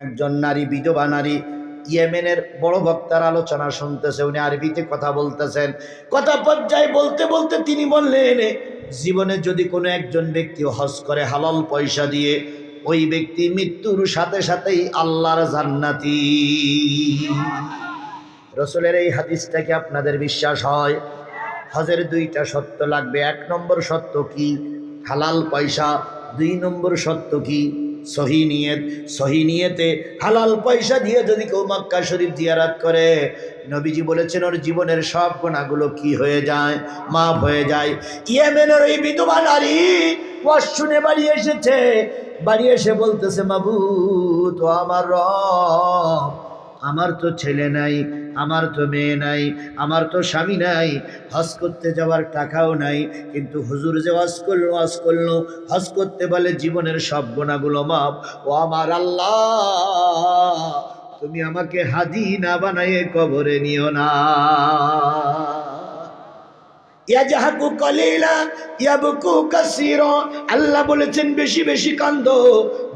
একজন নারী, বিধবা নারী ইয়েমেনের বড় বক্তার আলোচনা শুনতেছে, উনি আরবিতে কথা বলতেছেন। কথা পর্যায়ে বলতে বলতে তিনি বললেন, জীবনে যদি কোনো একজন ব্যক্তি হজ করে হালাল পয়সা দিয়ে, ওই ব্যক্তি মৃত্যুর সাথে সাথেই আল্লাহর জান্নাতি। রসুলের এই হাদিসটাকে আপনাদের বিশ্বাস হয়? হজের দুইটা সত্য লাগবে। এক নম্বর সত্য কি? হালাল পয়সা। দুই নম্বর সত্য কি? সহি নিয়ত, সহি নিয়তে হালাল পয়সা দিয়ে যদি কেউ মক্কা শরীফ জিয়ারাত করে, নবীজি বলেছেন, ওর জীবনের সব গোনাগুলো কি হয়ে যায়? মাফ হয়ে যায়। ইয়েমেনের ওই বিধবা নারী শুনে বাড়ি এসেছে। বাড়ি এসে বলতেছে মাবু তো আমার রব, আমার তো ছেলে নাই আমার তো মেয়ে নাই, আমার তো স্বামী নাই, হজ করতে যাওয়ার টাকাও নাই, কিন্তু হুজুর যে হজ করল হজ করল, হজ করতে বলে জীবনের সব গোনাগুলো মাপ ও আমার আল্লাহ, তুমি আমাকে হাজি না বানাইয়ে কবরে নিও না। আল্লাহ বলেছেন, বেশি বেশি কান্দো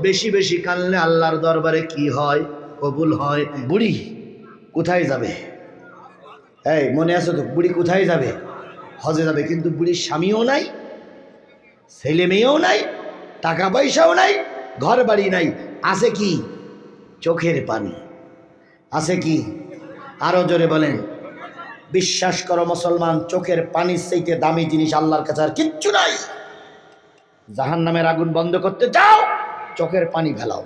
বেশি বেশি কানলে আল্লাহর দরবারে কি হয়? কবুল হয়? বুড়ি। কোথায় যাবে? এই, মনে আছে তো, বুড়ি কোথায় যাবে? হজে যাবে, কিন্তু বুড়ির স্বামীও নাই, ছেলে মেয়েও নাই, টাকা পয়সাও নাই ঘর বাড়ি নাই। আছে কি? চোখের পানি। আছে কি? আরও জোরে বলেন। বিশ্বাস করো, মুসলমান, চোখের পানির চাইতে দামি জিনিস আল্লাহর কাছে আর কিচ্ছু নাই। জাহান নামের আগুন বন্ধ করতে চাও, চোখের পানি ফেলাও।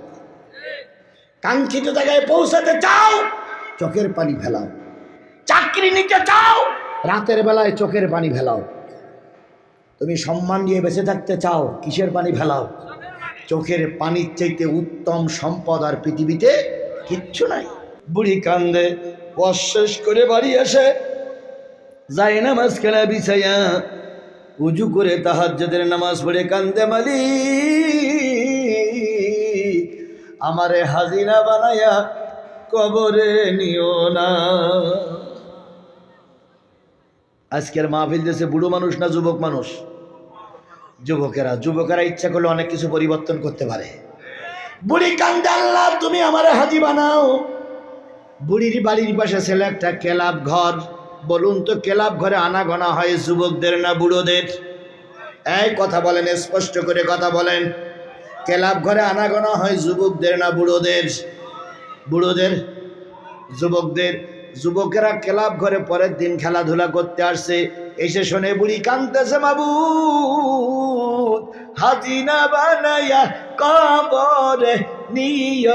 কাঙ্ক্ষিত জায়গায় পৌঁছাতে চাও চোখের পানি ফেলাও। চাকরি নিতে চাও? রাতের বেলায় চোখের পানি ফেলাও। তুমি সম্মান নিয়ে বেঁচে থাকতে চাও কিসের পানি ফেলাও? চোখের পানির চাইতে উত্তম সম্পদ আর পৃথিবীতে কিচ্ছু নাই। বুড়ি কান্দে অশেষ করে বাড়ি আসে যায় নামাজ খেলা বিছাইয়া উজু করে তাহাজ্জুদের নামাজ পড়ে কান্দে মালি আমারে হাজিরা বানায়া কবরে নিও না। আজকের মাহফিল দেশে বুড়ো মানুষ না যুবক মানুষ? যুবকেরা। যুবকেরা ইচ্ছা করলে অনেক কিছু পরিবর্তন করতে পারে। বুড়ি কান্দে তুমি আমারে হাজি বানাও। বুড়ির বাড়ির পাশে ছেলে একটা কেলাব ঘর। বলুন তো, কেলাব ঘরে আনাগোনা হয় যুবকদের না বুড়োদের? এই কথা বলেন, স্পষ্ট করে কথা বলেন। কেলাব ঘরে আনাগোনা হয় যুবকদের না বুড়োদের? বুড়োদের, যুবকদের, যুবকেরা ক্লাব ঘরে পরের দিন খেলাধুলা করতে আসছে। এসে শোনে বুড়ি কানতেছে বাবু হাজিনা বানাইয়া কবরে নিয়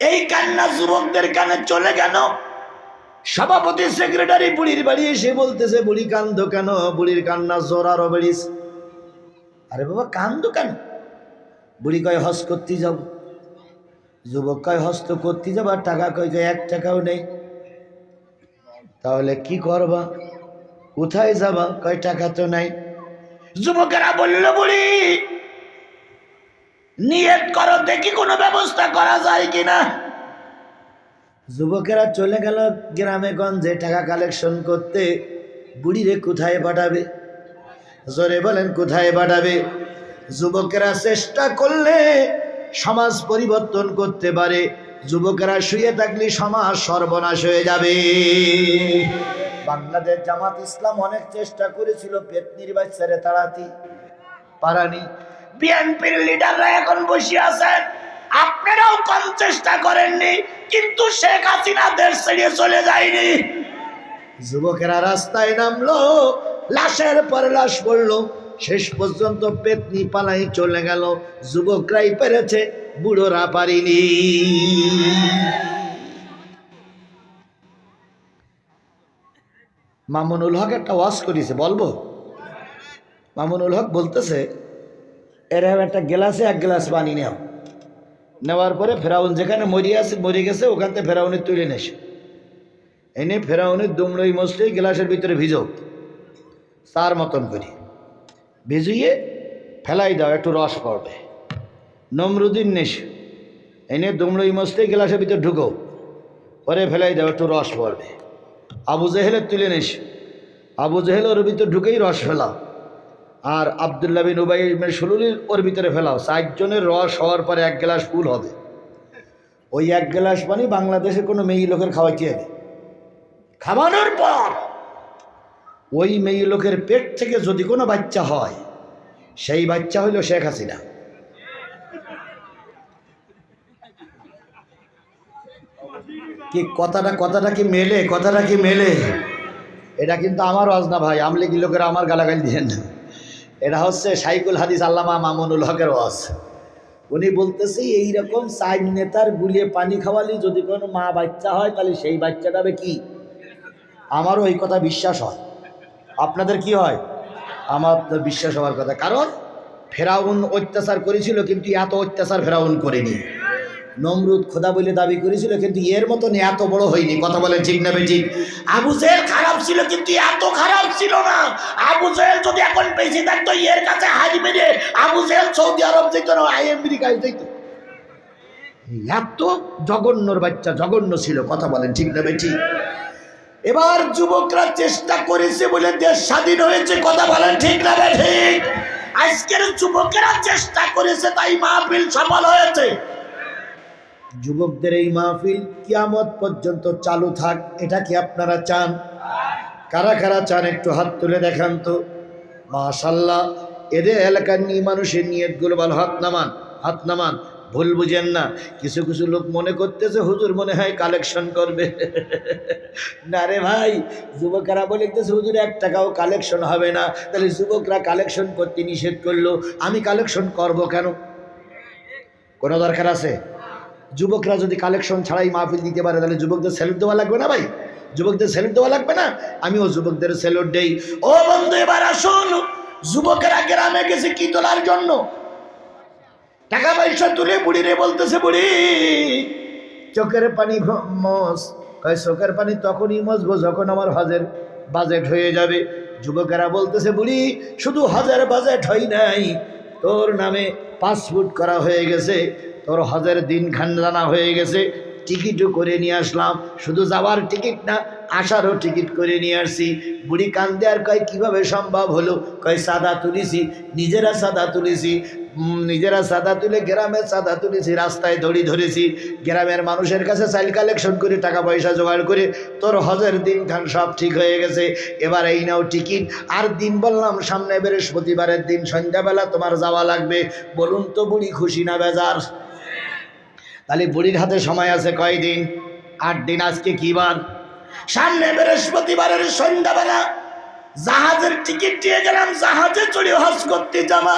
এই কান্না যুবকদের কানে চলে কেন? সভাপতি, সেক্রেটারি বুড়ির বাড়ি এসে বলতেছে, বুড়ি কান্দো কেন? বুড়ির কান্না জোর আরও বেড়িস। আরে বাবা, কান্দো কেন? বুড়ি কয় হজ করতে যাব যুবক কয়, হস্ত করতে যাবা টাকা কয় কয় এক টাকাও নেই। তাহলে কি করবা? কোথায় যাবা? কয়, টাকা তো নাই। যুবকেরা বলল, বুড়ি, নিয়ত করো, দেখি কোনো ব্যবস্থা করা যায় কিনা? যুবকেরা চলে গেল গ্রামে গঞ্জে টাকা কালেকশন করতে। বুড়িরে কোথায় পাঠাবে? জোরে বলেন, কোথায় পাঠাবে? যুবকেরা চেষ্টা করলে সমাজ পরিবর্তন করতে পারে। যুবকেরা শুয়ে থাকলে সমাজ সর্বনাশ হয়ে যাবে। বাংলাদেশ জামাত ইসলাম অনেক চেষ্টা করেছিল পেতনির বাচ্চারে তাড়াতি পারানি। বিএনপির লিডাররা এখন বসে আছেন। আপনারাও কম চেষ্টা করেননি, কিন্তু শেখ হাসিনা দেশ ছেড়ে চলে যায়নি। যুবকেরা রাস্তায় নামলো, লাশের পর লাশ পড়ল। শেষ পর্যন্ত পেতনি পালাই চলে গেল। যুবকরাই পেরেছে, বুড়োরা পারিনি। মামুনুল হক একটা ওয়াশ করেছে, বলব? মামুনুল হক বলতেছে এরকম একটা গ্লাসে এক গ্লাস পানি নেও। নেওয়ার পরে ফেরাউন যেখানে মরি আছে, মরে গেছে, ওখান থেকে ফেরাউনের তুলে নেছে এনে ফেরাউনের দুমড়ই মশলি গ্লাসের ভিতরে ভিজো। তার মতন করি। ভিজিয়ে ফেলাই দাও, একটু রস পড়বে। নমরুদ্দিন নেশ, এনে দুমড়ই মশলি গ্লাসের ভিতরে ঢুকো। পরে ফেলাই দাও, একটু রস পড়বে। আবু জেহেলের তুলে নিস আবু জেহেল ওর ভিতর ঢুকেই রস ফেলাও। আর আবদুল্লাহ বিন উবাই সুলুলির ওর ভিতরে ফেলাও। চারজনের রস হওয়ার পরে এক গ্লাস ফুল হবে। ওই এক গ্লাস পানি বাংলাদেশের কোনো মেয়ে লোকের খাওয়াইতে হবে। খাওয়ানোর পর ওই মেয়ে লোকের পেট থেকে যদি কোনো বাচ্চা হয়, সেই বাচ্চা হইল শেখ হাসিনা। কি কথাটা কথাটা কি মেলে, কথাটা কি মেলে? এটা কিন্তু আমার ওয়াজ না ভাই, আমলিগি লোকেরা আমার গালাগাল দিয়েন না। এটা হচ্ছে সাইকুল হাদিস আল্লামা মামুনুল হকের ওয়াজ। উনি বলতেছে, এইরকম সাইড নেতার গুলিয়ে পানি খাওয়ালি যদি কোনো মা বাচ্চা হয়, তাহলে সেই বাচ্চাটা হবে কি? আমারও এই কথা বিশ্বাস হয়। আপনাদের কি হয়? আমার বিশ্বাস হওয়ার কথা। কারণ ফেরাউন অত্যাচার করেছিল কিন্তু এত অত্যাচার ফেরাউন করেনি। নমরুদ খোদা বলে দাবি করেছিল কিন্তু এর মতন এত বড় হয়নি। কথা বলে ঠিক না বেঠিক? আবু খারাপ ছিল কিন্তু এত খারাপ ছিল না। আবু জেহেল যদি এখন বেশি থাকতো, এর কাছে হাজি মেরে আবু জেহেল সৌদি আরব যেত না, আমেরিকায় যেত। এত জঘন্যর বাচ্চা জঘন্য ছিল। কথা বলেন ঠিক না বেঠিক? এবার যুবকরা চেষ্টা করেছে বলে দেশ স্বাধীন হয়েছে, কথা বলেন ঠিক না ঠিক? আজকের যুবকেরা চেষ্টা করেছে, তাই মাহফিল সফল হয়েছে। যুবকদের এই মাহফিল কিয়ামত পর্যন্ত চালু থাক, এটা কি আপনারা চান? কারা কারা চান একটু হাত তুলে দেখান তো। মাশাল্লাহ, এদের এলাকার নিয়ে মানুষের নিয়তগুলো ভালো হাত নামান হাত নামান। ভুল বুঝেন না। কিছু কিছু লোক মনে করতেছে, হুজুর মনে হয় কালেকশন করবে। না রে ভাই, যুবকেরা বলিতেছে হুজুর, এক টাকাও কালেকশন হবে না। তাহলে যুবকরা কালেকশন করতে নিষেধ করল। আমি কালেকশন করব কেন? কোনো দরকার আছে? যুবকরা যদি কালেকশন ছাড়াই মাহফিল দিতে পারে, তাহলে যুবকদের স্যালুট দেওয়া লাগবে না ভাই? যুবকদের স্যালুট দেওয়া লাগবে না? আমিও যুবকদের স্যালুট দেই। ও বন্ধু, এবার আসুন। যুবকেরা গ্রামে গেছে কি তোলার জন্য? টাকা পয়সা তুলে বুড়ি রে বলতেছে, বুড়ি, চোখের পানি মস কয়, চোখের পানি তখনই মসবো যখন আমার হজের বাজেট হয়ে যাবে। যুবকেরা বলতেছে, বুড়ি, শুধু হজের বাজেট হয় নাই, তোর নামে পাসপোর্ট করা হয়ে গেছে, তোর হজের দিন খান জানা হয়ে গেছে টিকিটও করে নিয়ে আসলাম। শুধু যাওয়ার টিকিট না, আসারও টিকিট করে নিয়ে আসছি। বুড়ি কান্দে আর কয়, কীভাবে সম্ভব হলো? কয়, সাদা তুলিছি, নিজেরা সাদা তুলেছি নিজেরা সাদা তুলে গ্রামে সাদা তুলেছি, রাস্তায় দড়ি ধরেছি। গ্রামের মানুষের কাছে চাইল কালেকশন করে, টাকা পয়সা জোগাড় করে, তোর হজের দিন খান সব ঠিক হয়ে গেছে। এবার এই নাও টিকিট। আর দিন বললাম, সামনে বৃহস্পতিবারের দিন সন্ধ্যাবেলা তোমার যাওয়া লাগবে। বলুন তো বুড়ি খুশি না বেজার? তাহলে বুড়ির হাতে সময় আছে কয়দিন? আট দিন আজকে কি বার? সামনে বৃহস্পতিবারের সন্ধ্যাবেলা জাহাজের টিকিট দিয়ে গেলাম, জাহাজে চড়ে হজ করতে যাওয়া।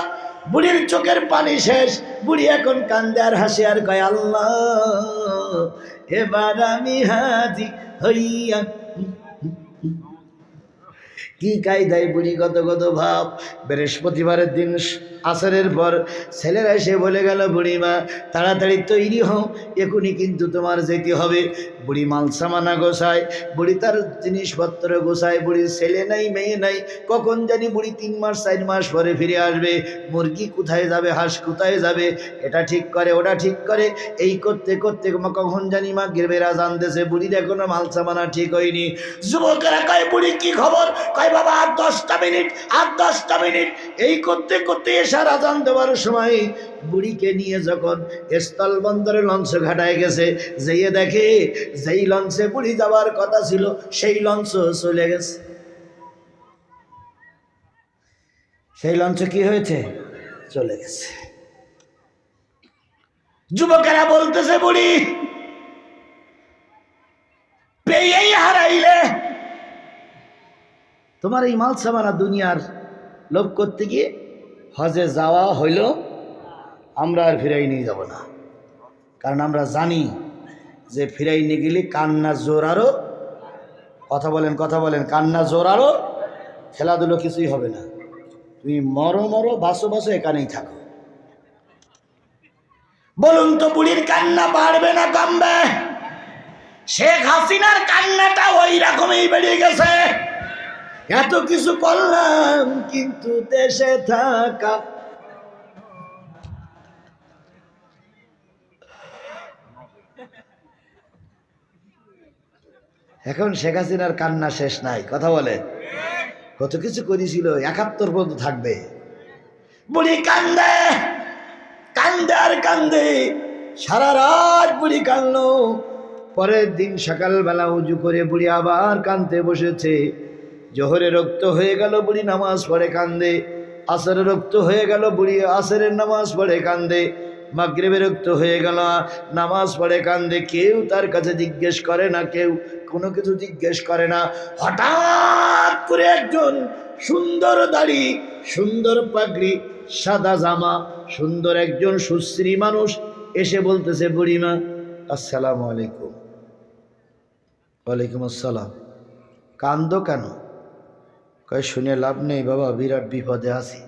বুড়ির চোখের পানি শেষ, বুড়ি এখন কান্দে আর হাসি আর কয়, আল্লাহ, এবার আমি হাজি হইয়া কি কায়দায় বুড়ি কত কত ভাব। বৃহস্পতিবারের দিন আসরের পর ছেলেরা এসে বলে গেল, বুড়িমা, তাড়াতাড়ি তৈরি হও এখনই কিন্তু তোমার যেতে হবে। বুড়ি মালসামানা গোসায় বুড়ি তার জিনিসপত্র গোসায় বুড়ির ছেলে নাই, মেয়ে নাই, কখন জানি বুড়ি তিন মাস, চার মাস পরে ফিরে আসবে। মুরগি কোথায় যাবে, হাঁস কোথায় যাবে, এটা ঠিক করে, ওটা ঠিক করে, এই করতে করতে কখন জানি মা গেরবেরা জানতেছে, বুড়ির এখনও মালসামানা ঠিক হয়নি। যুবকেরা কয়, বুড়ি, কি খবর? কয়, বাবা, আর দশটা মিনিট, আর দশটা মিনিট। এই করতে করতে এসার আজান দেওয়ার সময় বুড়িকে নিয়ে যখন স্থল বন্দরে লঞ্চ ঘাটায় গেছে, যেয়ে দেখে যেই লঞ্চে বুড়ি যাওয়ার কথা ছিল, সেই লঞ্চ চলে গেছে। সেই লঞ্চ কি হয়েছে? চলে গেছে। যুবকেরা বলতেছে, বুড়ি, পেয়েই হারাইলে। তোমার এই মাল সামানা দুনিয়ার লোভ করতে গিয়ে হজে যাওয়া হইল, আমরা আর ফিরাই নিয়ে যাব না। কারণ আমরা জানি যে ফিরাই নিয়ে গেলে কান্না জোর আরও কথা বলেন কথা বলেন কান্না জোর আরও খেলাধুলো কিছুই হবে না। তুমি মরো মরো, বাসো বাসো, এখানেই থাকো। বলুন তো, বুড়ির কান্না বাড়বে না কমবে? শেখ হাসিনার কান্নাটা ওই রকমই বেরিয়ে গেছে। এত কিছু করলাম, কিন্তু দেশে থাকা। এখন শেখ হাসিনার কান্না শেষ নাই, কথা বলে। কত কিছু করেছিল, একাত্তর পর্যন্ত থাকবে। বুড়ি কান্দে কান্দে আর কান্দে, সারা রাত বুড়ি কান্দলো পরের দিন সকালবেলা উজু করে বুড়ি আবার কান্দতে বসেছে। জোহরে রক্ত হয়ে গেল, বুড়ি নামাজ পড়ে কান্দে। আসরে রক্ত হয়ে গেল, বুড়ি আসরের নামাজ পড়ে কান্দে। মাগরিবে রক্ত হয়ে গেল, নামাজ পড়ে কান্দে। কেউ তার কাছে জিজ্ঞেস করে না, কেউ কোনো কিছু জিজ্ঞেস করে না। হঠাৎ করে একজন সুন্দর দাড়ি, সুন্দর পাগড়ি, সাদা জামা, সুন্দর একজন সুশ্রী মানুষ এসে বলতেছে বুড়িমা আসসালামু আলাইকুম। ওয়ালাইকুম আসসালাম। কান্দ কেন? কয়, শুনে লাভ নেই বাবা, বিরাট বিপদে আছি।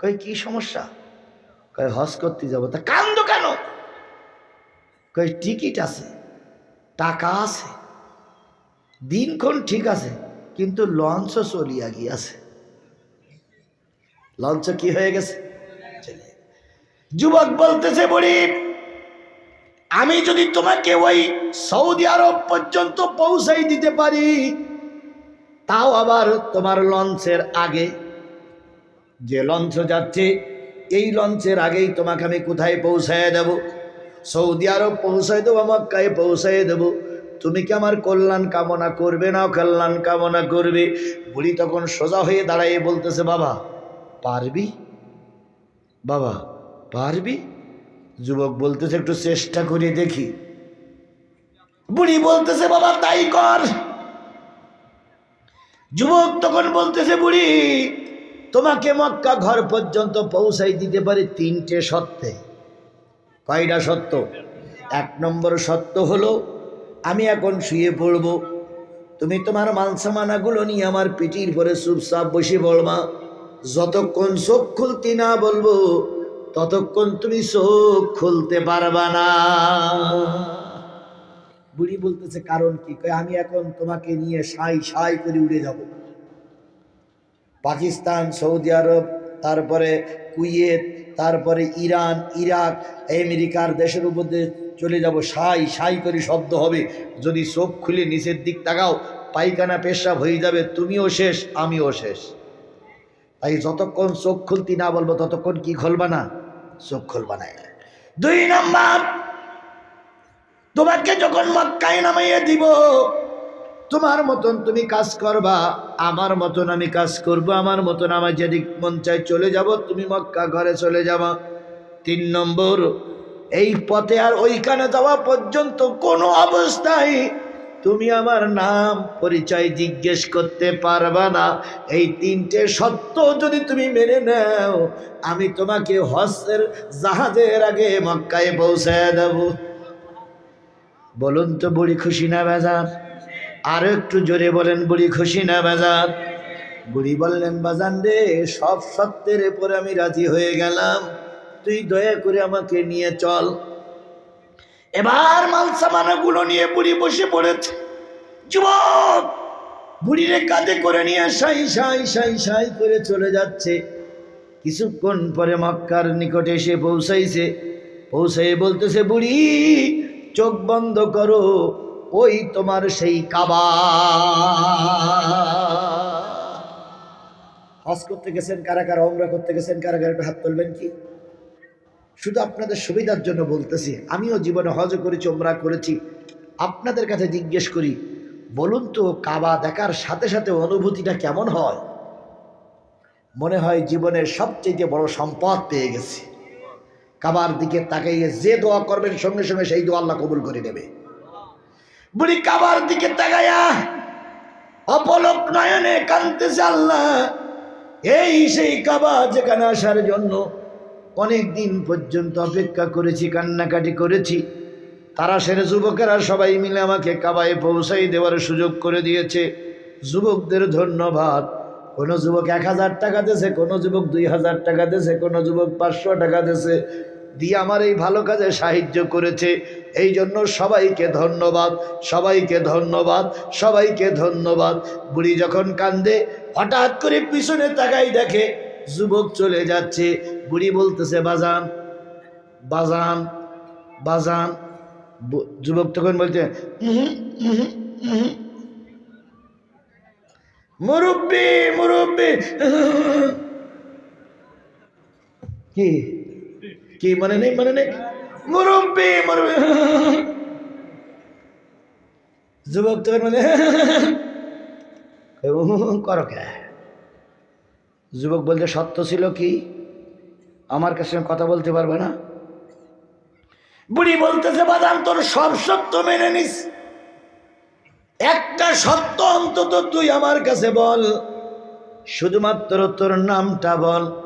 কয়, কি সমস্যা? কয়, হজ করতে যাব। তা কান্দ কেন? কয়, টিকিট আছে, টাকা আছে, দিনক্ষণ ঠিক আছে, কিন্তু লঞ্চ চলিয়া গিয়াছে। লঞ্চ কি হয়ে গেছে। যুবক বলতেছে, বুড়ি, আমি যদি তোমাকে ওই সৌদি আরব পর্যন্ত পৌঁছাই দিতে পারি তাও আবার তোমার লঞ্চের আগে। যে লঞ্চ যাচ্ছে, এই লঞ্চের আগেই তোমাকে আমি কোথায় পৌঁছায় দেব? সৌদি আরব পৌঁছায় দেবো, মক্কায় পৌঁছায় দেব। তুমি কি আমার কল্যাণ কামনা করবে না কল্যাণ কামনা করবে? বুড়ি তখন সোজা হয়ে দাঁড়াইয়ে বলতেছে, বাবা, পারবি? বাবা, পারবি? যুবক বলতেছে, একটু চেষ্টা করে দেখি। বুড়ি বলতেছে, বাবা, তাই কর। যুবক তখন বলতেছে, বুড়ি, তোমাকে মক্কা ঘর পর্যন্ত পৌঁছাই দিতে পারে তিনটে সত্যে। কয়টা সত্য? এক নম্বর সত্য হলো, আমি এখন শুয়ে পড়ব। তুমি তোমার মানসামানাগুলো নিয়ে আমার পিঠির পরে চুপচাপ বসে বলবা যতক্ষণ চোখ খুলতে না বলব, ততক্ষণ তুমি চোখ খুলতে পারবা না। বুড়ি বলতেছে, কারণ কি? আমি এখন তোমাকে নিয়ে সাই সাই করে উড়ে যাব। পাকিস্তান, সৌদি আরব, তারপরে কুয়েত, তারপরে ইরান, ইরাক, আমেরিকার দেশের উপর চলে যাব। সাই সাই করে শব্দ হবে। যদি চোখ খুলে নিচের দিক তাকাও, পায়খানা পেশাব হয়ে যাবে। তুমিও শেষ, আমিও শেষ। তাই যতক্ষণ চোখ খুলতি না বলব, ততক্ষণ কি খুলবা না? চোখ খুলবা না। দুই নাম্বার তোমাকে যখন মক্কায় নামাইয়ে দিব, তোমার মতন তুমি কাজ করবা, আমার মতন আমি কাজ করব, আমার মতন আমার যেদিক মন চাই চলে যাব, তুমি মক্কা ঘরে চলে যাবা। তিন নম্বর, এই পথে আর ওইখানে যাওয়া পর্যন্ত কোনো অবস্থায় তুমি আমার নাম পরিচয় জিজ্ঞেস করতে পারবা না। এই তিনটে সত্য যদি তুমি মেনে নাও, আমি তোমাকে হস্তের জাহাজের আগে মক্কায় পৌঁছায় দেবো। বলুন তো বুড়ি খুশি না বাজার আরও একটু জোরে বলেন বুড়ি খুশি না বাজার বুড়ি বললেন, বাজান রে, সব সত্যের উপরে আমি রাজি হয়ে গেলাম। তুই দয়া করে আমাকে নিয়ে চল। এবার মাল সামানাগুলো নিয়ে বুড়ি বসে পড়েছে। যুবক, বুড়িরে কাঁধে করে নিয়ে সাই সাই সাই সাই করে চলে যাচ্ছে। কিছুক্ষণ পরে মক্কার নিকটে এসে পৌঁছাইছে। পৌঁছাই বলতেছে, বুড়ি চোখ বন্ধ করো, ওই তোমার সেই কাবা। হজ করতে গেছেন কারা কারা অমরা করতে গেছেন কারা কারা, একটু হাত তুলবেন কি? শুধু আপনাদের সুবিধার জন্য বলতেছি, আমিও জীবনে হজ করেছি ওমরা করেছি। আপনাদের কাছে জিজ্ঞেস করি, বলুন তো কাবা দেখার সাথে সাথে অনুভূতিটা কেমন হয়? মনে হয় জীবনের সবচেয়ে বড় সম্পদ পেয়ে গেছি। কাবার দিকে তাকাইয়ে যে দোয়া করবেন, সঙ্গে সঙ্গে সেই দোয়া আল্লাহ কবুল করে নেবে। বুড়ি কাবার দিকে তাকাইয়া অপলক নয়নে কানতেছে আল্লাহ, এই সেই কাবা যেখানে আসার জন্য অনেক দিন পর্যন্ত অপেক্ষা করেছি, কান্নাকাটি করেছি। তারা সেরে যুবকেরা সবাই মিলে আমাকে কাবায় পৌঁছাই দেওয়ার সুযোগ করে দিয়েছে। যুবকদের ধন্যবাদ। কোনো যুবক এক হাজার টাকা দিয়েছে, কোনো যুবক দুই হাজার টাকা দিয়েছে, কোনো যুবক পাঁচশো টাকা দিয়েছে। দিয়ে আমার এই ভালো কাজে সাহায্য করেছে। এই জন্য সবাইকে ধন্যবাদ সবাইকে ধন্যবাদ সবাইকে ধন্যবাদ। বুড়ি যখন কান্দে হঠাৎ করে পিছনে তাকাই দেখে যুবক চলে যাচ্ছে। বুড়ি বলতেছে বাজান বাজান বাজান। যুবক তখন বলছে "উহুম, উহুম, উহুম। মুরব্বি মুরব্বি। কি? কি মনে নেই মনে নেই? মুরব্বী মুরব্বী। যুবক তোর মানে করো কে? যুবক বলতে, সত্য ছিল কি? আমার কাছে কথা বলতে পারবে না? বুড়ি বলতেছে, বাদাম, তোর সব সত্য মেনে নিস। একটা সত্য অন্তত তুই আমার কাছে বল। শুধুমাত্র তোর নামটা বল।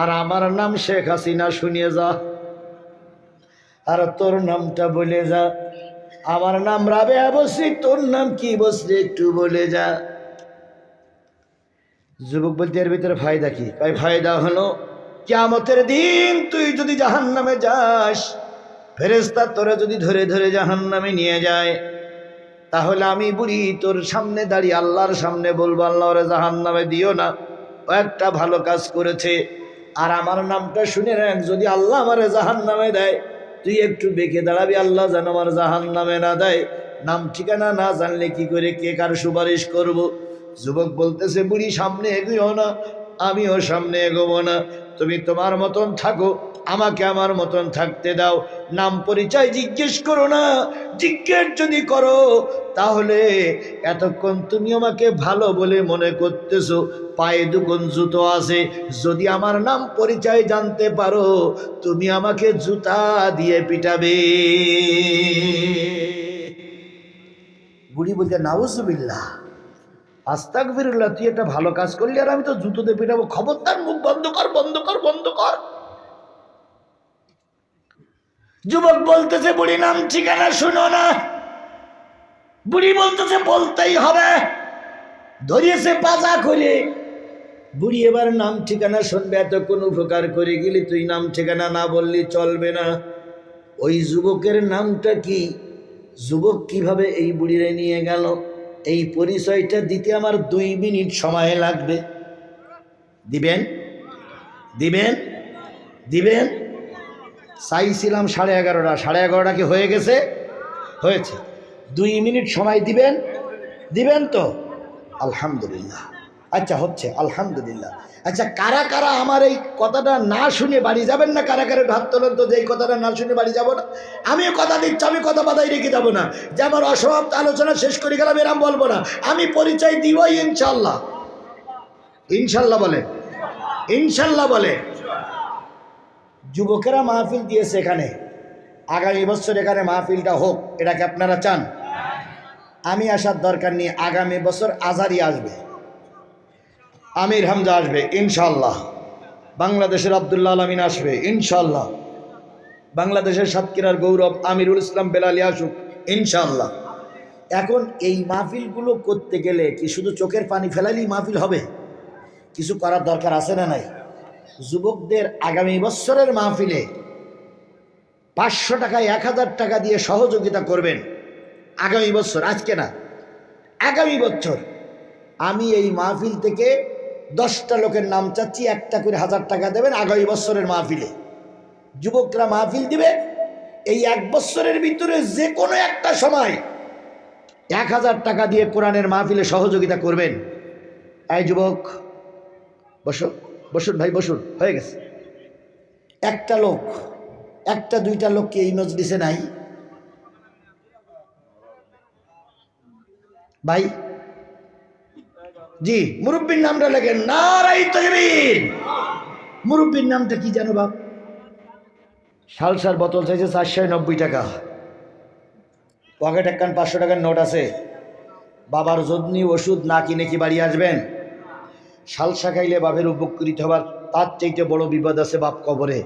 আর আমার নাম শেখ হাসিনা, শুনিয়ে যা। আর তোর নামটা বলে যা। আমার নাম রাবে বসি তোর নাম কি বসলি একটু বলে যা। যুবক বলতে এর ভিতরে ফায়দা কি? তাই ফায়দা হলো কেমতের দিন তুই যদি জাহান নামে যাস ফেরেস্তা তোরা যদি ধরে ধরে জাহান নামে নিয়ে যায়, তাহলে আমি বুড়ি তোর সামনে দাঁড়িয়ে আল্লাহর সামনে বলব, আল্লাহ ওরে জাহান নামে দিও না। একটা ভালো কাজ করেছে আর আমার নামটা শুনে রাখ যদি আল্লাহ আমার জাহান নামে দেয়, তুই একটু বেঁকে দাঁড়াবি, আল্লাহ যেন আমার জাহান নামে না দেয় নাম ঠিকানা না জানলে কি করে, কে কার সুপারিশ করব। যুবক বলতেছে, বুড়ি সামনে এগিয়েও না, আমিও সামনে এগোবো না তুমি তোমার মতন থাকো আমাকে আমার মতন থাকতে দাও। নাম পরিচয় জিজ্ঞেস করো না। জিজ্ঞেস যদি করো, তাহলে এতক্ষণ তুমি আমাকে ভালো বলে মনে করতেছো। পায়ে দুগুণ জুতো আছে। যদি আমার নাম পরিচয় জানতে পারো, তুমি আমাকে জুতা দিয়ে পিটাবে। বুড়ি বলতে নাউজুবিল্লাহ। আস্তাক ফিরুল্লাহ তুই একটা ভালো কাজ করলি আর আমি তো জুতো দিয়ে পিটাবো। খবরদার মুখ বন্ধ কর বন্ধ কর বন্ধ কর। যুবক বলতেছে, বুড়ি নাম ঠিকানা শুনো না। বুড়ি বলতেছে, বলতেই হবে। ধরিয়েছে পাজা খুলে। বুড়ি এবার, নাম ঠিকানা শুনবে, এত কোন উপকার করে গেলি তুই নাম ঠিকানা না বললি চলবে না। ওই যুবকের নামটা কি? যুবক কীভাবে এই বুড়িরে নিয়ে গেল? এই পরিচয়টা দিতে আমার দুই মিনিট সময় লাগবে। দিবেন? দিবেন? দিবেন? চাইছিলাম সাড়ে এগারোটা। সাড়ে এগারোটা কি হয়ে গেছে? হয়েছে। দুই মিনিট সময় দিবেন? দিবেন তো? আলহামদুলিল্লাহ। আচ্ছা হচ্ছে। আলহামদুলিল্লাহ। আচ্ছা কারা কারা আমার এই কথাটা না শুনে বাড়ি যাবেন না? কারা কারা ভাত তোলেন তো যে এই কথাটা না শুনে বাড়ি যাব না? আমিও কথা দিচ্ছি, আমি কথা বাধাই রেখে যাব না। যে আমার অসমাপ্ত আলোচনা শেষ করে গেলাম, এরম বলব না। আমি পরিচয় দিবই ইনশাল্লাহ। ইনশাল্লাহ বলে। ইনশাল্লাহ বলে। যুবকেরা মাহফিল দিয়েছে এখানে। আগামী বছর এখানে মাহফিলটা হোক, এটাকে আপনারা চান। আমি আসার দরকার নেই, আগামী বছর আজারি আসবে। আমির হামজা আসবে ইনশাল্লাহ বাংলাদেশের আবদুল্লাহ আলমিন আসবে ইনশাল্লাহ বাংলাদেশের সাতক্ষীরার গৌরব আমিরুল ইসলাম বেলালি আসুক ইনশাল্লাহ এখন এই মাহফিলগুলো করতে গেলে কি শুধু চোখের পানি ফেলালেই মাহফিল হবে? কিছু করার দরকার আছে না নাই? যুবকদের আগামী বছরের মাহফিলে পাঁচশো টাকা, এক হাজার টাকা দিয়ে সহযোগিতা করবেন। আগামী বছর, আজকে না, আগামী বছর আমি এই মাহফিল থেকে দশটা লোকের নাম চাচ্ছি, একটা করে হাজার টাকা দেবেন আগামী বছরের মাহফিলে। যুবকরা মাহফিল দিবে, এই এক বছরের ভিতরে যে কোনো একটা সময় এক হাজার টাকা দিয়ে কোরআনের মাহফিলে সহযোগিতা করবেন। এই যুবক, বসো। বসুন ভাই, বসুন, হয়ে গেছে। একটা লোক, একটা দুইটা লোক কি এই মজলিসে নাই। ভাই, জি, মুরব্বীর নামটা লেখেন নারাই তকবীর। মুরব্বীর নামটা কি জানো বাপ? সালসার বোতল চাইছে চারশো নব্বই টাকা। পকেট একখান পাঁচশো টাকার নোট আছে। বাবার যদনি ওষুধ না কিনে কি বাড়ি আসবেন? শালসা খাইলে বাপের উপকৃত হবার তার চাইতে বড় বিপদ আছে বাপ কবরে।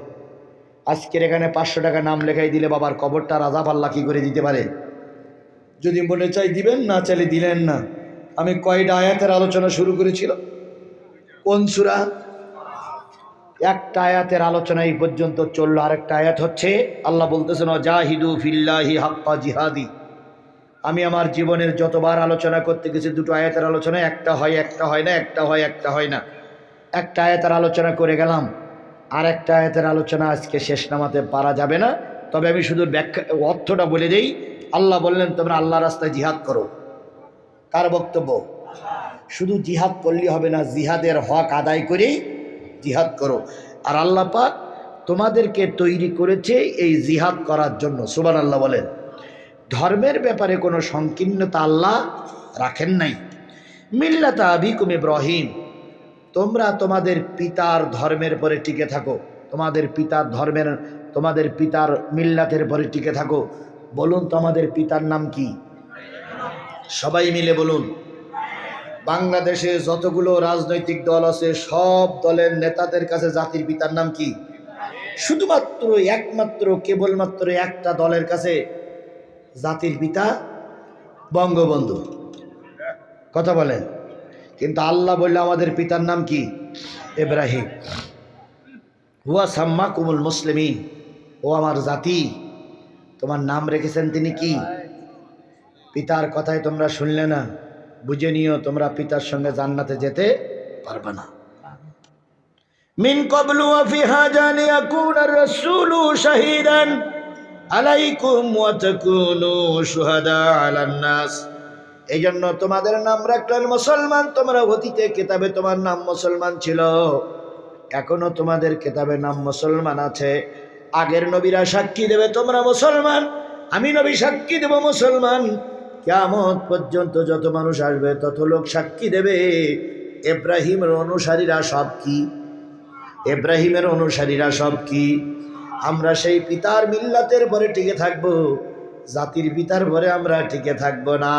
আজকের এখানে পাঁচশো টাকা নাম লেখাই দিলে বাবার কবরটা রাজা পাল্লা কি করে দিতে পারে? যদি মনে চাই দিবেন, না চাইলে দিলেন না। আমি কয়টা আয়াতের আলোচনা শুরু করেছিল কোন সুরা? একটা আয়াতের আলোচনা এই পর্যন্ত চলল। আরেকটা আয়াত হচ্ছে, আল্লাহ বলতেছেন জাহিদু ফিল্লাহি হাক্কা জিহাদি। আমি আমার জীবনের যতবার আলোচনা করতে গেছি, দুটো আয়াতের আলোচনা একটা হয় একটা হয় না, একটা হয় একটা হয় না। একটা আয়াতের আলোচনা করে গেলাম, আর একটা আয়াতের আলোচনা আজকে শেষ নামাতে পারা যাবে না। তবে আমি শুধু ব্যাখ্যা, অর্থটা বলে দেই, আল্লাহ বললেন, তোমরা আল্লাহ রাস্তায় জিহাদ করো। কার বক্তব্য? শুধু জিহাদ করলে হবে না, জিহাদের হক আদায় করেই জিহাদ করো। আর আল্লাহ পাক তোমাদেরকে তৈরি করেছে এই জিহাদ করার জন্য সুবান আল্লাহ বলেন। ধর্মের ব্যাপারে কোনো সংকীর্ণতা আল্লাহ রাখেন নাই। মিল্লাতা আবিকুম ইব্রাহিম, তোমরা তোমাদের পিতার ধর্মের পরে টিকে থাকো। তোমাদের পিতার ধর্মের, তোমাদের পিতার মিল্লাতের পরে টিকে থাকো। বলুন তোমাদের পিতার নাম কি? সবাই মিলে বলুন। বাংলাদেশে যতগুলো রাজনৈতিক দল আছে, সব দলের নেতাদের কাছে জাতির পিতার নাম কি? শুধুমাত্র একমাত্র, কেবলমাত্র একটা দলের কাছে জাতির পিতা, বঙ্গবন্ধু। কথা বলেন। কিন্তু আল্লাহ বললে আমাদের পিতার নাম কি? ইব্রাহিম হুয়া সাম্মা কুমুল মুসলিমিন। ও আমার জাতি। তোমার নাম রেখেছেন তিনি কি? পিতার কথায় তোমরা শুনলে না। বুঝে নিও, তোমরা পিতার সঙ্গে জান্নাতে যেতে পারবে না। মিন কবলু ফি হাজান ইয়াকুনা রাসূলু শাহিদান। আলাইকুম নাস। এই জন্য তোমাদের নাম রাখলেন মুসলমান, তোমরা অতীতে কিতাবে তোমার নাম মুসলমান ছিল, এখনও তোমাদের কিতাবে নাম মুসলমান আছে। আগের নবীরা সাক্ষী দেবে, তোমরা মুসলমান, আমি নবী সাক্ষী দেব মুসলমান। কেমন পর্যন্ত যত মানুষ আসবে, তত লোক সাক্ষী দেবে। এব্রাহিমের অনুসারীরা সব কি? এব্রাহিমের অনুসারীরা সব কি? আমরা সেই পিতার মিল্লাতের পরে টিকে থাকব। জাতির পিতার পরে আমরা টিকে থাকব না।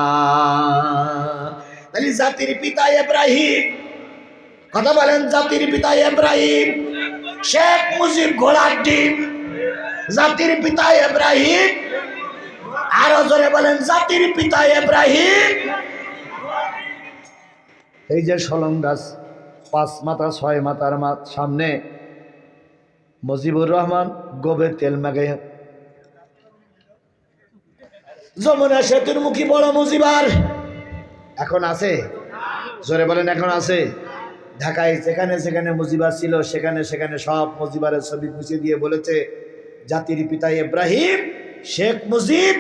তাহলে জাতির পিতা এব্রাহিম কথা বলেন, জাতির পিতা এব্রাহিম শেখ মুজিব ঘোড়ার ডিম। জাতির পিতা এব্রাহিম আরও জোরে বলেন, জাতির পিতা এব্রাহিম এই যে সলং গাছ, পাঁচ মাথা, ছয় মাথার সামনে মুজিবুর রহমান গোবে তেল মাগে যমুনা সেতুর মুখী বড় মুজিবার। এখন আছে? জোরে বলেন, এখন আছে? ঢাকায় যেখানে যেখানে মুজিবার ছিল, সেখানে সেখানে সব মুজিবারের ছবি মুছে দিয়ে বলেছে, জাতির পিতা ইব্রাহিম, শেখ মুজিব।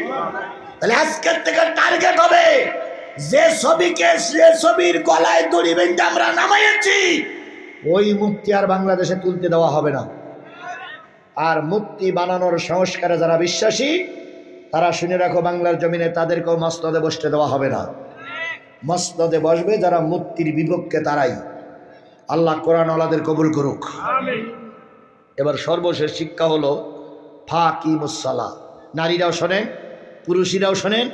তাহলে আজকের থেকে টার্গেট হবে যে ছবিকে সে ছবির গলায় দড়ি বেঁধে আমরা নামাইছি ওই মুক্তি আর বাংলাদেশে তুলতে দেওয়া হবে না। আর মূর্তি বানানোর সংস্কারে যারা বিশ্বাসী তারা শুনে রাখো বাংলার জমিনে তাদেরকেও মস্তদে বসতে দেওয়া হবে না। মস্তদে বসবে যারা মূর্তির বিপক্ষে তারাই আল্লাহ কোরআন আলাদের কবুল করুক। এবার সর্বশেষ শিক্ষা হলো ফাকি মুসালা নারীরাও শোনেন পুরুষেরাও শোনেন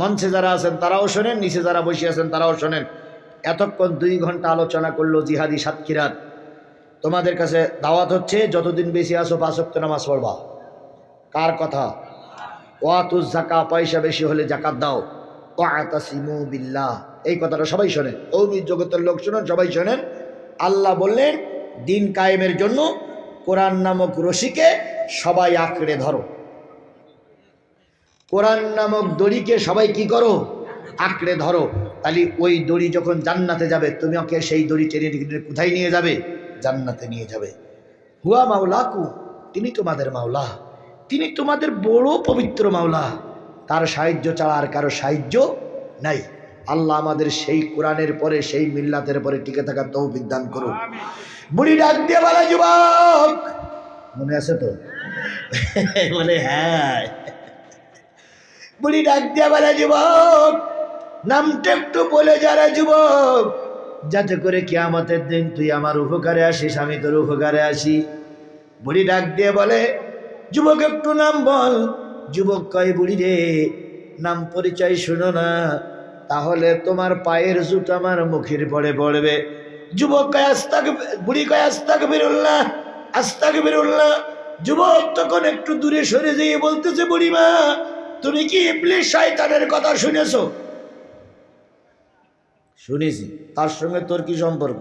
মঞ্চে যারা আছেন তারাও শোনেন নিচে যারা বসে আছেন তারাও শোনেন। এতক্ষণ দুই ঘণ্টা আলোচনা করল জিহাদি সাতক্ষীরাত তোমাদের কাছে দাওয়াত হচ্ছে, যতদিন বেশি আসো পাঁচক্ত নামাজ পড়বা। কার কথা? ওয়াতুজ জাকা পয়সা বেশি হলে জাকাত দাও। ওয়াতাসিমু বিল্লাহ। এই কথাটা সবাই শোনেন অৌমিক জগতের লোক শোনেন, সবাই শোনেন। আল্লাহ বললেন, দিন কায়েমের জন্য কোরআন নামক রশিকে সবাই আঁকড়ে ধরো। কোরআন নামক দড়িকে সবাই কি করো? আঁকড়ে ধরো। তাহলে ওই দড়ি যখন জান্নাতে যাবে, তুমি ওকে সেই দড়ি টেনে কোথায় নিয়ে যাবে? জান্নাতে নিয়ে যাবে। হুয়া মাওলাকু তিনি তোমাদের মাওলা। তিনি তোমাদের বড় পবিত্র মাওলা। তার সাহায্য ছাড়া আর কারও সাহায্য নাই। আল্লাহ আমাদের সেই কোরআনের পরে সেই মিল্লাতের পরে টিকে থাকার তৌফিক দান করুন। বুড়ি ডাক দিয়ে বলা যুবক। মনে আছে তো? বলে হ্যাঁ। বুড়ি ডাক দিয়ে বলে যুবক। নামটা একটু বলে যারা যুবক। যাতে করে কিয়ামতের দিন তুই আমার উপকারে আসিস, আমি তোর উপকারে আসি। বুড়ি ডাক দিয়ে বলে, যুবক, একটু নাম বল। যুবক কয়, বুড়ি রে, নাম পরিচয় শুনো না। তাহলে তোমার পায়ের জুট আমার মুখের পড়ে পড়বে। যুবক কয় আস্তাক বুড়ি কয় আস্তাক বেরুল্লাহ আস্তাক বেরুল্লাহ যুবক তখন একটু দূরে সরে যেয়ে বলতেছে, বুড়িমা, তুমি কি ইবলিশ শয়তানের কথা শুনেছো? শুনেছি, তার সঙ্গে তোর কি সম্পর্ক?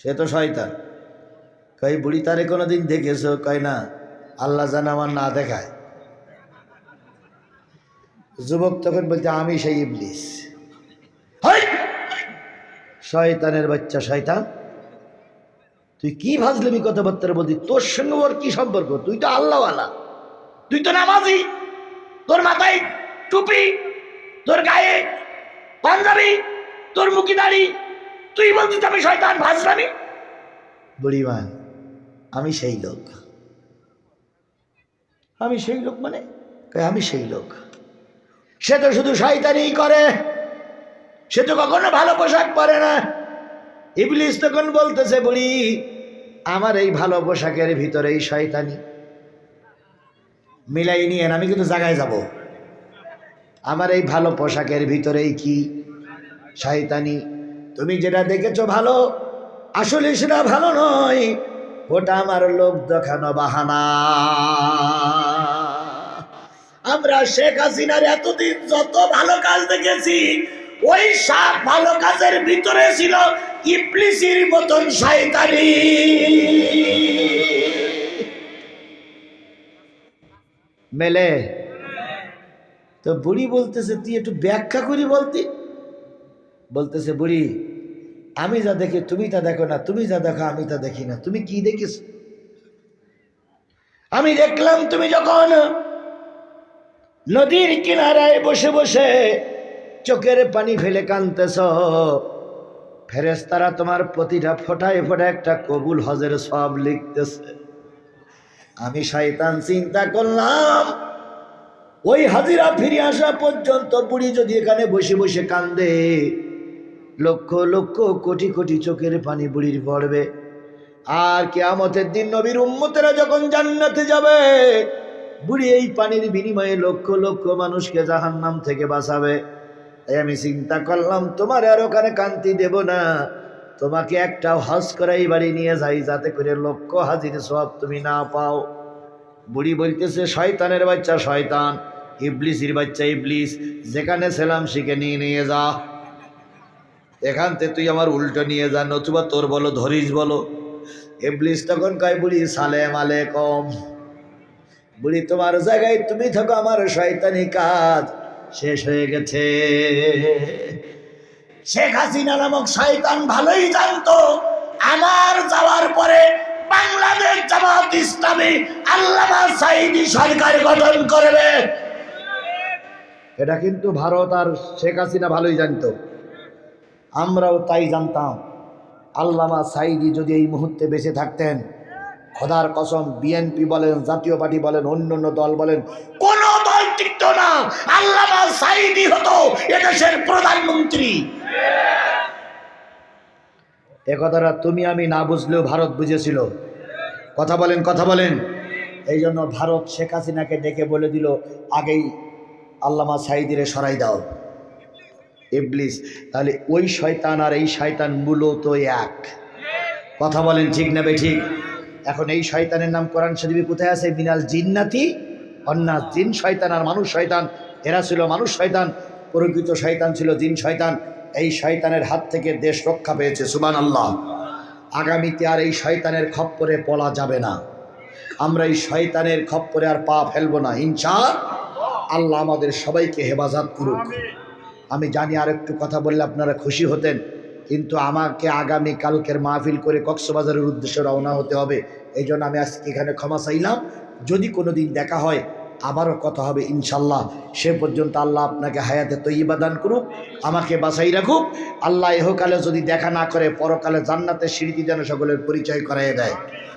সে তো শয়তান। কই বুড়ি তারে কোনোদিন দেখেছ? কয় না, আল্লাহ জানে আমার না দেখায়। যুবক তখন বলছে আমি সেই ইবলিস। শয়তানের বাচ্চা শয়তান। তুই কি ভাজলেমি কথাবার্তা বলতি তোর সঙ্গে ওর কি সম্পর্ক? তুই তো আল্লাহওয়ালা। তুই তো নামাজি। তোর মাথায় টুপি, তোর গায়ে পাঞ্জাবি, তোর মুখি দাড়ি, তুই বলছিস আমি শয়তান ভাজলামি বুড়িমা আমি সেই লোক। আমি সেই লোক মানে? আমি সেই লোক। সে তো শুধু শয়তানিই করে। সে তো কখনো ভালো পোশাক পরে না। ইবলিস তখন বলতেছে, বুড়ি, আমার এই ভালো পোশাকের ভিতরে এই শয়তানি। মিলাই নিয়ে আমি কিন্তু জায়গায় যাব। আমার এই ভালো পোশাকের ভিতরেই কি? শয়তানি, তুমি যেটা দেখেছ ভালো, আসলে সেটা ভালো নয়। ওটা আমার লোক দেখানো বাহানা। আমরা শেখ হাসিনার এতদিন যত ভালো কাজ দেখেছি, ওই সাত ভালো কাজের ভিতরে ছিল ইবলিসির মতন শয়তানি। মেলে তো বুড়ি বলতেছে, তুই একটু ব্যাখ্যা করি বলতি? বলতেছে, বুড়ি, আমি যা দেখি তুমি তা দেখো না, তুমি যা দেখো আমি তা দেখি না, তুমি কি দেখিস? আমি দেখলাম, তুমি যখন নদীর কিনারায় বসে বসে চোখের পানি ফেলে কানতেছ ফেরেস্তারা তোমার প্রতিটা ফোটায় ফোটা একটা কবুল হজের সব লিখতেছে। আমি শয়তান চিন্তা করলাম ওই হাজিরা ফিরে আসা পর্যন্ত বুড়ি যদি এখানে বসে বসে কান্দে, লক্ষ লক্ষ কোটি কোটি চোখের পানি বুড়ির পড়বে। আর কেয়ামতের দিন নবীর উম্মতেরা যখন জান্নাতে যাবে, বুড়ি এই পানির বিনিময়ে লক্ষ লক্ষ মানুষকে জাহান্নাম থেকে বাঁচাবে। তাই আমি চিন্তা করলাম, তোমার আর ওখানে কান্তি দেব না। তোমাকে একটা হজ করাই বাড়ি নিয়ে যাই, যাতে করে লক্ষ হাজির সব তুমি না পাও। বুড়ি বলতেছে, শয়তানের বাচ্চা, শয়তান। ইবলিসির বাচ্চা ইবলিস, যেখানে ছিলাম শিখে নিয়ে নিয়ে যা। এখান থেকে তুই আমার উল্টো নিয়ে যা, নতুবা তোর বলো, ধরিস বলো। ইবলিস তখন কয়, বুড়ি, সালেম আলেকম বলি তোমার জায়গায় তুমি থাকো, আমার শয়তানি কাজ শেষ হয়ে গেছে। শেখ হাসিনা নামক শয়তান ভালোই জানতো, আমার যাওয়ার পরে বাংলাদেশ জামাত ইসলামী আল্লামা সাইদি সরকার গঠন করবে। এটা কিন্তু ভারত আর শেখ হাসিনা ভালোই জানতো। আমরাও তাই জানতাম। আল্লামা সাইদি যদি এই মুহূর্তে বেঁচে থাকতেন, খোদার কসম, বিএনপি বলেন, জাতীয় পার্টি বলেন অন্য অন্য দল বলেন, কোন দল টিকত না। আল্লামা সাইদি হতো এদেশের প্রধানমন্ত্রী। এ কথাটা তুমি আমি না বুঝলেও ভারত বুঝেছিল। কথা বলেন কথা বলেন। এই জন্য ভারত শেখ হাসিনাকে ডেকে বলে দিল, আগেই আল্লামা সাইদিরে সরাই দাও। ইবলিস, তাহলে ওই শয়তান আর এই শয়তান মূলত এক। কথা বলেন ঠিক না ঠিক এখন এই শয়তানের নাম কোরআন শরীফে কোথায় আছে? মিনাল জিন্নাতি অন্যাস জিন শয়তান আর মানুষ শয়তান। এরা ছিল মানুষ শয়তান, প্রকৃত শয়তান ছিল জিন শয়তান। এই শয়তানের হাত থেকে দেশ রক্ষা পেয়েছে সুবান আল্লাহ আগামীতে আর এই শয়তানের খপ্পরে পলা যাবে না। আমরা এই শয়তানের খপ্পরে আর পা ফেলব না, ইনশা আল্লাহ আমাদের সবাইকে হেফাজত করুক। আমি জানি আর একটু কথা বললে আপনারা খুশি হতেন, কিন্তু আমাকে আগামী কালকের মাহফিল করে কক্সবাজারের উদ্দেশ্যে রওনা হতে হবে। এই জন্য আমি আজকে এখানে ক্ষমা চাইলাম। যদি কোনো দিন দেখা হয়, আবারও কথা হবে ইনশাল্লাহ সে পর্যন্ত আল্লাহ আপনাকে হায়াতে তৈবা দান করুক, আমাকে বাসাই রাখুক। আল্লাহ এহকালে যদি দেখা না করে, পরকালে জান্নাতের স্মৃতি যেন সকলের পরিচয় করাইয়ে দেয়।